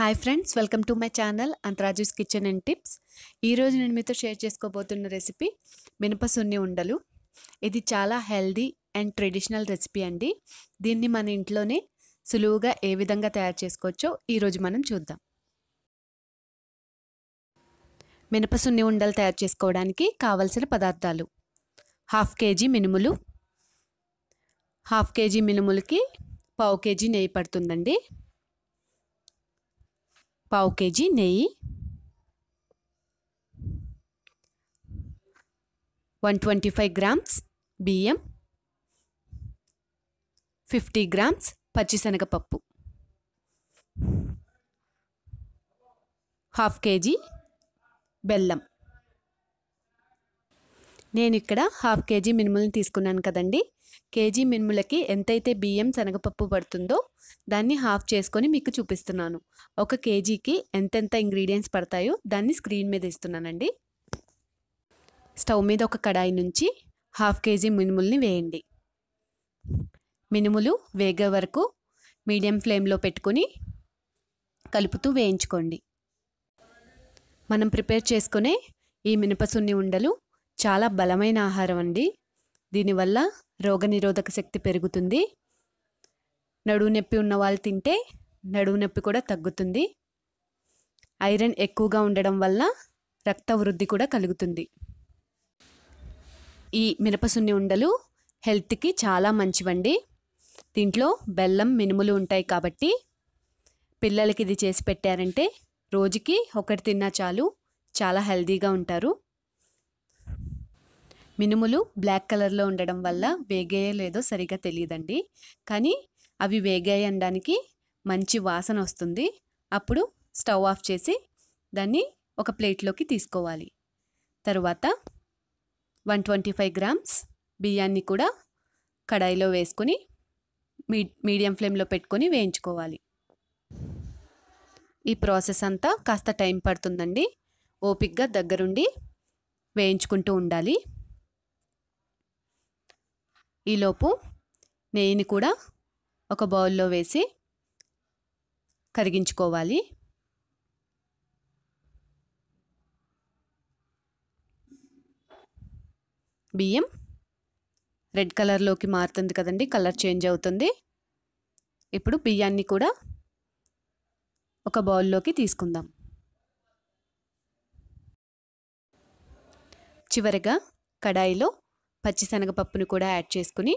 Hi friends welcome to my channel అంతరాజుస్ kitchen and tips ఈరోజు నేను మీతో షేర్ చేసుకోబోతున్న రెసిపీ మినప సున్ని ఉండలు. ఇది చాలా హెల్దీ అండ్ ట్రెడిషనల్ రెసిపీ అండి. దీన్ని మన ఇంట్లోనే సులువుగా ఏ విధంగా తయారు చేసుకోవచ్చో ఈరోజు మనం చూద్దాం. మినప సున్ని ఉండలు తయారు చేసుకోవడానికి కావలసిన పదార్థాలు. హాఫ్ కేజీ మినుములు. హాఫ్ కేజీ మినుములకి పావు కేజీ నెయ్యి పడుతుందండి. పావు కేజీ నెయ్యి వన్ ట్వంటీ ఫైవ్ గ్రామ్స్ బియ్యం ఫిఫ్టీ గ్రామ్స్ పచ్చిశనగపప్పు. హాఫ్ కేజీ బెల్లం. నేను ఇక్కడ హాఫ్ కేజీ మినుములను తీసుకున్నాను కదండి. కేజీ మినుములకి ఎంతైతే బియ్యం శనగపప్పు పడుతుందో దాన్ని హాఫ్ చేసుకొని మీకు చూపిస్తున్నాను. ఒక కేజీకి ఎంతెంత ఇంగ్రీడియంట్స్ పడతాయో దాన్ని స్క్రీన్ మీద ఇస్తున్నానండి. స్టవ్ మీద ఒక కడాయి నుంచి హాఫ్ కేజీ మినుముల్ని వేయండి. మినుములు వేగే వరకు మీడియం ఫ్లేమ్లో పెట్టుకొని కలుపుతూ వేయించుకోండి. మనం ప్రిపేర్ చేసుకునే ఈ మినపసున్ని ఉండలు చాలా బలమైన ఆహారం అండి. దీనివల్ల రోగనిరోధక శక్తి పెరుగుతుంది. నడువు నొప్పి ఉన్న వాళ్ళు తింటే నడువు నొప్పి కూడా తగ్గుతుంది. ఐరన్ ఎక్కువగా ఉండడం వల్ల రక్త వృద్ధి కూడా కలుగుతుంది. ఈ మినపసున్ని ఉండలు హెల్త్కి చాలా మంచివండి. దీంట్లో బెల్లం మినుములు ఉంటాయి కాబట్టి పిల్లలకి ఇది చేసి పెట్టారంటే రోజుకి ఒకటి తిన్నా చాలు చాలా హెల్తీగా ఉంటారు. మినుములు బ్లాక్ కలర్లో ఉండడం వల్ల వేగాయో లేదో సరిగా తెలియదండి కానీ అవి వేగాయి అనడానికి మంచి వాసన వస్తుంది. అప్పుడు స్టవ్ ఆఫ్ చేసి దాన్ని ఒక ప్లేట్లోకి తీసుకోవాలి. తరువాత వన్ ట్వంటీ ఫైవ్ గ్రామ్స్ బియ్యాన్ని కూడా కడాయిలో వేసుకొని మీ మీడియం ఫ్లేమ్లో పెట్టుకొని వేయించుకోవాలి. ఈ ప్రాసెస్ అంతా కాస్త టైం పడుతుందండి. ఓపిక్గా దగ్గరుండి వేయించుకుంటూ ఉండాలి. ఈలోపు నెయ్యిని కూడా ఒక బౌల్లో వేసి కరిగించుకోవాలి. బియ్యం రెడ్ కలర్లోకి మారుతుంది కదండి కలర్ చేంజ్ అవుతుంది. ఇప్పుడు బియ్యాన్ని కూడా ఒక బౌల్లోకి తీసుకుందాం. చివరిగా కడాయిలో పచ్చిశనగపప్పును కూడా యాడ్ చేసుకుని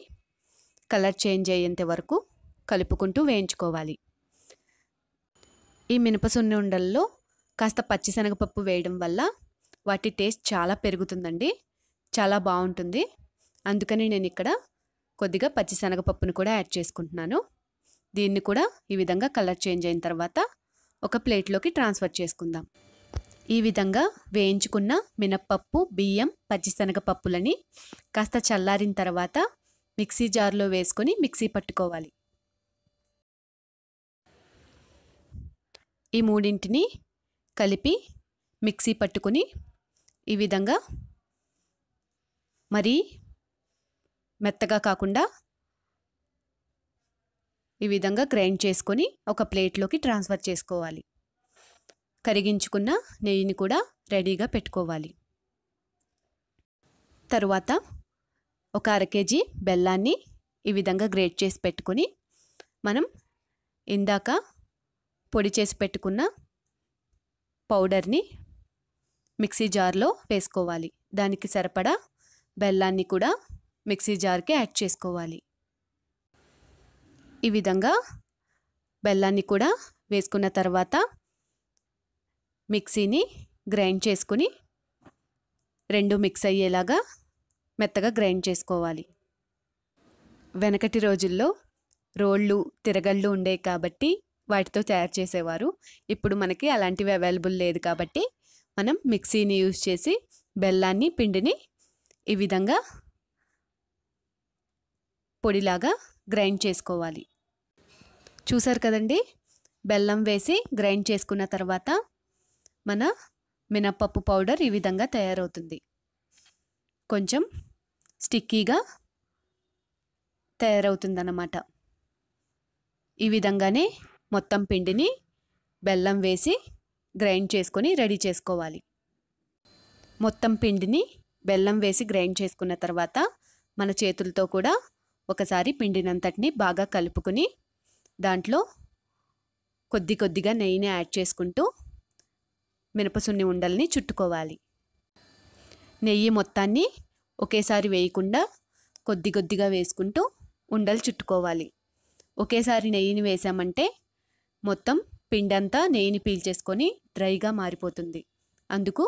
కలర్ చేంజ్ అయ్యేంత వరకు కలుపుకుంటూ వేయించుకోవాలి. ఈ మినపసున్ని ఉండల్లో కాస్త పచ్చిశనగపప్పు వేయడం వల్ల వాటి టేస్ట్ చాలా పెరుగుతుందండి. చాలా బాగుంటుంది. అందుకని నేను ఇక్కడ కొద్దిగా పచ్చిశనగపప్పును కూడా యాడ్ చేసుకుంటున్నాను. దీన్ని కూడా ఈ విధంగా కలర్ చేంజ్ అయిన తర్వాత ఒక ప్లేట్లోకి ట్రాన్స్ఫర్ చేసుకుందాం. ఈ విధంగా వేయించుకున్న మినప్పప్పు బియ్యం పచ్చిశనగపప్పులని కాస్త చల్లారిన తర్వాత మిక్సీ జార్లో వేసుకొని మిక్సీ పట్టుకోవాలి. ఈ మూడింటిని కలిపి మిక్సీ పట్టుకుని ఈ విధంగా మరీ మెత్తగా కాకుండా ఈ విధంగా గ్రైండ్ చేసుకొని ఒక ప్లేట్లోకి ట్రాన్స్ఫర్ చేసుకోవాలి. కరిగించుకున్న నెయ్యిని కూడా రెడీగా పెట్టుకోవాలి. తరువాత ఒక అర కేజీ బెల్లాన్ని ఈ విధంగా గ్రేట్ చేసి పెట్టుకొని మనం ఇందాక పొడి చేసి పెట్టుకున్న పౌడర్ని మిక్సీ జార్లో వేసుకోవాలి. దానికి సరిపడా బెల్లాన్ని కూడా మిక్సీ జార్కి యాడ్ చేసుకోవాలి. ఈ విధంగా బెల్లాన్ని కూడా వేసుకున్న తర్వాత మిక్సీని గ్రైండ్ చేసుకుని రెండు మిక్స్ అయ్యేలాగా మెత్తగా గ్రైండ్ చేసుకోవాలి. వెనకటి రోజుల్లో రోళ్ళు తిరగళ్ళు ఉండేవి కాబట్టి వాటితో తయారు చేసేవారు. ఇప్పుడు మనకి అలాంటివి అవైలబుల్ లేదు కాబట్టి మనం మిక్సీని యూజ్ చేసి బెల్లాన్ని పిండిని ఈ విధంగా పొడిలాగా గ్రైండ్ చేసుకోవాలి. చూసారు కదండి? బెల్లం వేసి గ్రైండ్ చేసుకున్న తర్వాత మన మినప్పప్పు పౌడర్ ఈ విధంగా తయారవుతుంది. కొంచెం స్టిక్కీగా తయారవుతుందన్నమాట. ఈ విధంగానే మొత్తం పిండిని బెల్లం వేసి గ్రైండ్ చేసుకొని రెడీ చేసుకోవాలి. మొత్తం పిండిని బెల్లం వేసి గ్రైండ్ చేసుకున్న తర్వాత మన చేతులతో కూడా ఒకసారి పిండినంతటిని బాగా కలుపుకొని దాంట్లో కొద్ది కొద్దిగా నెయ్యిని యాడ్ చేసుకుంటూ మినపసున్ని ఉండల్ని చుట్టుకోవాలి. నెయ్యి మొత్తాన్ని ఒకేసారి వేయకుండా కొద్ది కొద్దిగా వేసుకుంటూ ఉండలు చుట్టుకోవాలి. ఒకేసారి నెయ్యిని వేసామంటే మొత్తం పిండంతా నెయ్యిని పీల్చేసుకొని డ్రైగా మారిపోతుంది. అందుకు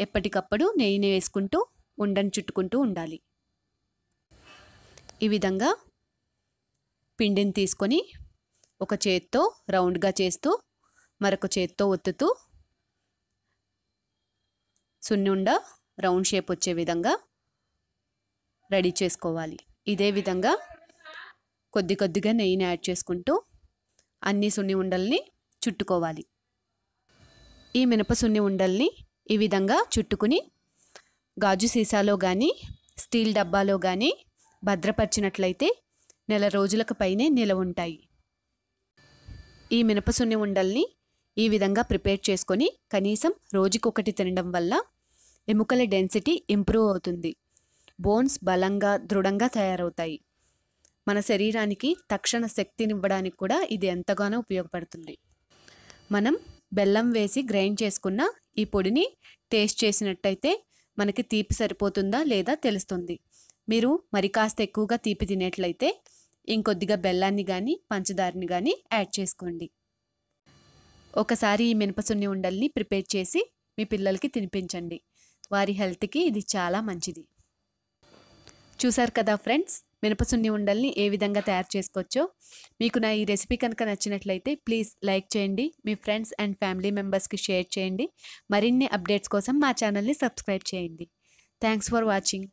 ఎప్పటికప్పుడు నెయ్యిని వేసుకుంటూ ఉండని చుట్టుకుంటూ ఉండాలి. ఈ విధంగా పిండిని తీసుకొని ఒక చేత్తో రౌండ్గా చేస్తూ మరొక చేత్తో ఒత్తుతూ సున్నుండ రౌండ్ షేప్ వచ్చే విధంగా రెడీ చేసుకోవాలి. ఇదే విధంగా కొద్ది కొద్దిగా నెయ్యిని యాడ్ చేసుకుంటూ అన్ని సున్ని ఉండల్ని చుట్టుకోవాలి. ఈ మినప సున్ని ఉండల్ని ఈ విధంగా చుట్టుకుని గాజు సీసాలో కానీ స్టీల్ డబ్బాలో కానీ భద్రపరిచినట్లయితే నెల రోజులకు పైనే నిలవ ఉంటాయి. ఈ మినపసున్ని ఉండల్ని ఈ విధంగా ప్రిపేర్ చేసుకొని కనీసం రోజుకొకటి తినడం వల్ల ఎముకల డెన్సిటీ ఇంప్రూవ్ అవుతుంది. బోన్స్ బలంగా దృఢంగా తయారవుతాయి. మన శరీరానికి తక్షణ శక్తినివ్వడానికి కూడా ఇది ఎంతగానో ఉపయోగపడుతుంది. మనం బెల్లం వేసి గ్రైండ్ చేసుకున్న ఈ పొడిని టేస్ట్ చేసినట్టయితే మనకి తీపి సరిపోతుందా లేదా తెలుస్తుంది. మీరు మరి కాస్త ఎక్కువగా తీపి తినేట్లయితే ఇంకొద్దిగా బెల్లాన్ని కానీ పంచదారని కానీ యాడ్ చేసుకోండి. ఒకసారి ఈ మినపసున్ని ఉండల్ని ప్రిపేర్ చేసి మీ పిల్లలకి తినిపించండి. వారి హెల్త్కి ఇది చాలా మంచిది. చూసారు కదా ఫ్రెండ్స్ మినపసున్ని ఉండల్ని ఏ విధంగా తయారు చేసుకోవచ్చో? మీకు నా ఈ రెసిపీ కనుక నచ్చినట్లయితే ప్లీజ్ లైక్ చేయండి మీ ఫ్రెండ్స్ అండ్ ఫ్యామిలీ మెంబర్స్కి షేర్ చేయండి మరిన్ని అప్డేట్స్ కోసం మా ఛానల్ని సబ్స్క్రైబ్ చేయండి. Thanks for watching.